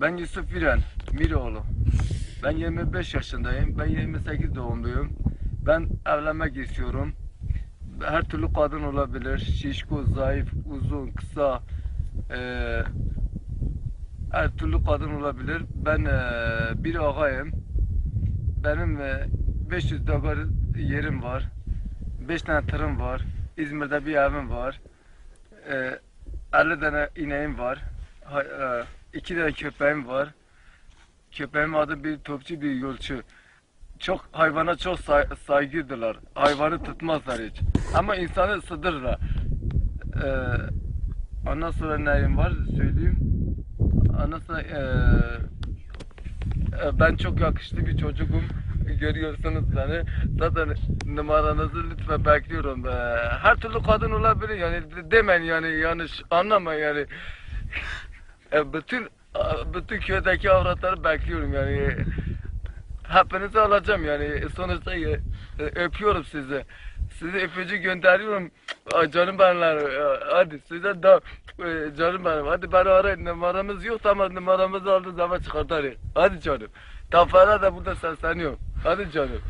Ben Yusuf Viren, Miroğlu. Ben 25 yaşındayım. Ben 28 doğumluyum. Ben evlenmek istiyorum. Her türlü kadın olabilir. Şişko, zayıf, uzun, kısa. eee, her türlü kadın olabilir. Ben eee, bir ağayım. Benim eee, 500 dakar yerim var. 5 tane tırım var. İzmir'de bir evim var. Eee 50 tane ineğim var. Ha, eee, iki tane köpeğim var. Köpeğimin adı bir topçu bir yolcu. Çok hayvana çok say- saygıdırlar. Hayvanı tutmazlar hiç. Ama insanı ısıdırlar. Ee, ondan sonra neyim var söyleyeyim. Ondan sonra ee, ben çok yakışıklı bir çocuğum. Görüyorsunuz beni. Zaten numaranızı lütfen bekliyorum. Ee, her türlü kadın olabilir yani de- demeyin yani yanlış anlamayın yani. E, bütün bütün köydeki avratları bekliyorum yani. Hepinizi alacağım yani. Sonuçta e, e, öpüyorum sizi. Sizi öpücü gönderiyorum. Ay canım benler. Hadi size de e, canım benim. Hadi beni arayın. Numaramız yok ama numaramızı aldığınız zaman çıkartırız. Hadi canım. Tafara da burada sesleniyor. Hadi canım.